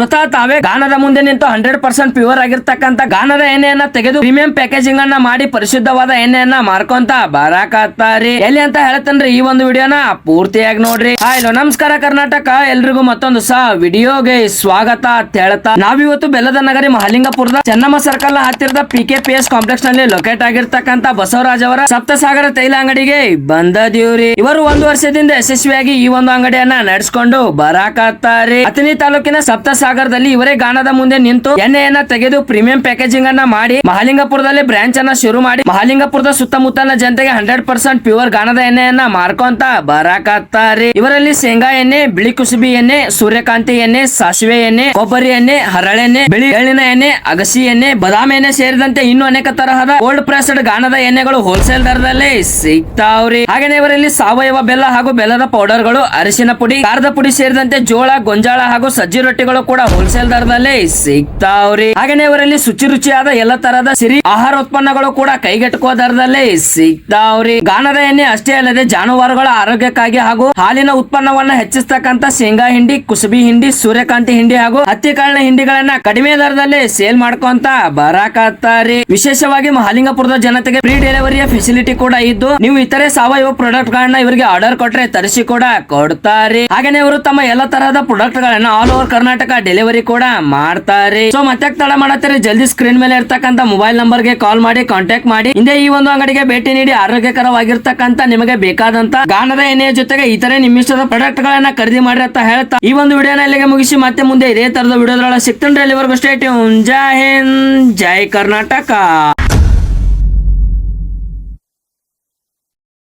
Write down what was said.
ಸ್ವತಃ ತಾವೇ ಗಾನದ ಮುಂದೆ ನಿಂತು ಹಂಡ್ರೆಡ್ ಪರ್ಸೆಂಟ್ ಪ್ಯೂರ್ ಆಗಿರ್ತಕ್ಕಂತ ಗಾನದ ಎಣ್ಣೆಯನ್ನ ತೆಗೆದು ಪ್ರೀಮಿಯಂ ಪ್ಯಾಕೇಜಿಂಗ್ ಅನ್ನ ಮಾಡಿ ಪರಿಶುದ್ಧವಾದ ಎಣ್ಣೆಯನ್ನ ಮಾರ್ಕೊಂತ ಬರಾಕತ್ತಾರಿ ಎಲ್ಲಿ ಅಂತ ಹೇಳ್ತೇನ್ರಿ ಈ ಒಂದು ವಿಡಿಯೋನ? ಪೂರ್ತಿಯಾಗಿ ನೋಡ್ರಿ. ಹಾಯ್ ನಮಸ್ಕಾರ ಕರ್ನಾಟಕ. ಎಲ್ರಿಗೂ ಮತ್ತೊಂದು ಸಹ ವಿಡಿಯೋಗೆ ಸ್ವಾಗತ ಅಂತ ಹೇಳ್ತಾ. ನಾವಿವತ್ತು ಬೆಲ್ಲದ ನಗರಿ ಮಹಾಲಿಂಗಪುರದ ಚೆನ್ನಮ್ಮ ಸರ್ಕಲ್ ಹತ್ತಿರದ ಪಿ ಕೆ ಪಿ ಎಸ್ ಕಾಂಪ್ಲೆಕ್ಸ್ನಲ್ಲಿ ಲೊಕೇಟ್ ಆಗಿರ್ತಕ್ಕಂತ ಬಸವರಾಜ್ ಅವರ ಸಪ್ತಸಾಗರ ತೈಲ ಅಂಗಡಿಗೆ ಬಂದದೀವ್ರಿ. ಇವರು ಒಂದು ವರ್ಷದಿಂದ ಯಶಸ್ವಿಯಾಗಿ ಈ ಒಂದು ಅಂಗಡಿಯನ್ನ ನಡೆಸಿಕೊಂಡು ಬರಾಕತ್ತಾರಿ ಅಥಣಿ ತಾಲೂಕಿನ ಸಪ್ತಸಾಗರದಲ್ಲಿ ಇವರೇ ಗಾಣದ ಮುಂದೆ ನಿಂತು ಎಣ್ಣೆಯನ್ನ ತೆಗೆದು ಪ್ರೀಮಿಯಂ ಪ್ಯಾಕೇಜಿಂಗ್ ಅನ್ನ ಮಾಡಿ ಮಹಾಲಿಂಗಪುರದಲ್ಲಿ ಬ್ರಾಂಚ್ ಅನ್ನ ಶುರು ಮಾಡಿ ಮಹಾಲಿಂಗಪುರದ ಸುತ್ತಮುತ್ತಲಿನ ಜನತೆಗೆ ಹಂಡ್ರೆಡ್ ಪರ್ಸೆಂಟ್ ಪ್ಯೂರ್ ಗಾಣದ ಎಣ್ಣೆಯನ್ನ ಮಾರ್ಕೊಂತ ಬರಾಕತ್ತಾರಿ ಇವರಲ್ಲಿ ಶೇಂಗಾ ಎಣ್ಣೆ, ಬಿಳಿ ಕುಸುಬಿ ಎಣ್ಣೆ, ಸೂರ್ಯಕಾಂತಿ ಎಣ್ಣೆ, ಸಾಸಿವೆ ಎಣ್ಣೆ, ಕೊಬ್ಬರಿ ಎಣ್ಣೆ ಹರಳೆಣ್ಣೆ ಬಿಳಿ ಎಳ್ಳಿನ ಎಣ್ಣೆ, ಅಗಸಿ ಎಣ್ಣೆ, ಬಾದಾಮಿ ಎಣ್ಣೆ ಸೇರಿದಂತೆ ಇನ್ನು ಅನೇಕ ತರಹದ ಓಲ್ಡ್ ಪ್ರೆಸ್ಡ್ ಗಾಣದ ಎಣ್ಣೆಗಳು ಹೋಲ್ಸೇಲ್ ದರದಲ್ಲಿ ಸಿಗ್ತಾವ್ರಿ. ಹಾಗೇನೆ ಇವರಲ್ಲಿ ಸಾವಯವ ಬೆಲ್ಲ ಹಾಗೂ ಬೆಲ್ಲದ ಪೌಡರ್ಗಳು ಅರಿಶಿನ ಪುಡಿ, ಖಾರದ ಪುಡಿ ಸೇರಿದಂತೆ ಜೋಳ, ಗೊಂಜಾಳ ಹಾಗೂ ಸಜ್ಜಿ ರೊಟ್ಟಿಗಳು ಕೂಡ ಹೋಲ್ಸೇಲ್ ದರದಲ್ಲಿ ಸಿಗ್ತಾವ್ರಿ. ಹಾಗೇನೆ ಇವರಲ್ಲಿ ಶುಚಿ ರುಚಿಯಾದ ಎಲ್ಲ ತರಹದ ಸಿರಿ ಆಹಾರ ಉತ್ಪನ್ನಗಳು ಕೂಡ ಕೈಗೆಟಕುವ ದರದಲ್ಲಿ ಸಿಗ್ತಾವ್ರಿ. ಗಾಣದ ಎಣ್ಣೆ ಅಷ್ಟೇ ಅಲ್ಲದೆ ಜಾನುವಾರುಗಳ ಆರೋಗ್ಯಕ್ಕಾಗಿ ಹಾಗೂ ಹಾಲಿನ ಉತ್ಪನ್ನವನ್ನ ಹೆಚ್ಚಿಸ್ತಕ್ಕಂತ ಶೇಂಗಾ ಹಿಂಡಿ, ಕುಸುಬಿ ಹಿಂಡಿ, ಸೂರ್ಯಕಾಂತಿ ಹಿಂಡಿ ಹಾಗೂ ಹತ್ತಿ ಕಾಳಿನ ಹಿಂಡಿಗಳನ್ನ ಕಡಿಮೆ ದರದಲ್ಲಿ ಸೇಲ್ ಮಾಡ್ಕೊಂತ ಬರಾಕತ್ತಾರಿ ವಿಶೇಷವಾಗಿ ಮಹಾಲಿಂಗಪುರದ ಜನತೆಗೆ ಫ್ರೀ ಡೆಲಿವರಿಯ ಫೆಸಿಲಿಟಿ ಕೂಡ ಇದ್ದು, ನೀವು ಇತರೆ ಸಾವಯವ ಪ್ರಾಡಕ್ಟ್ ಗಳನ್ನ ಇವರಿಗೆ ಆರ್ಡರ್ ಕೊಟ್ರೆ ತರಿಸಿ ಕೂಡ ಕೊಡ್ತಾರೆ. ಹಾಗೇನೆ ಇವರು ತಮ್ಮ ಎಲ್ಲ ತರಹದ ಪ್ರಾಡಕ್ಟ್ ಗಳನ್ನ ಆಲ್ ಓವರ್ ಕರ್ನಾಟಕ ಡೆಲಿವರಿ ಕೂಡ ಮಾಡ್ತಾರೆ. ಸೊ ಮತ್ತೆ ತಡ ಮಾಡತ್ತಾರೆ. ಜಲ್ದಿ ಸ್ಕ್ರೀನ್ ಮೇಲೆ ಇರ್ತಕ್ಕಂತ ಮೊಬೈಲ್ ನಂಬರ್ಗೆ ಕಾಲ್ ಮಾಡಿ ಕಾಂಟ್ಯಾಕ್ಟ್ ಮಾಡಿ. ಹಿಂದೆ ಈ ಒಂದು ಅಂಗಡಿಗೆ ಭೇಟಿ ನೀಡಿ ಆರೋಗ್ಯಕರವಾಗಿರ್ತಕ್ಕಂತ ನಿಮಗೆ ಬೇಕಾದಂತ ಗಾನದ ಎಣ್ಣೆಯ ಜೊತೆಗೆ ಇತರೆ ನಿಮ್ಮಿಷ್ಟದ ಪ್ರಾಡಕ್ಟ್ ಗಳನ್ನ ಖರೀದಿ ಮಾಡಿ ಅಂತ ಹೇಳ್ತಾ ಈ ಒಂದು ವಿಡಿಯೋನ ಇಲ್ಲಿಗೆ ಮುಗಿಸಿ, ಮತ್ತೆ ಮುಂದೆ ಇದೇ ತರದ ವಿಡಿಯೋದ್ರೊಳಗೆ ಸಿಗ್ತಾನೆ ಅಲ್ಲಿವರೆಗೂ. ಸ್ಟೇಟ್ ಜೈ ಹಿಂದ್, ಜೈ ಕರ್ನಾಟಕ.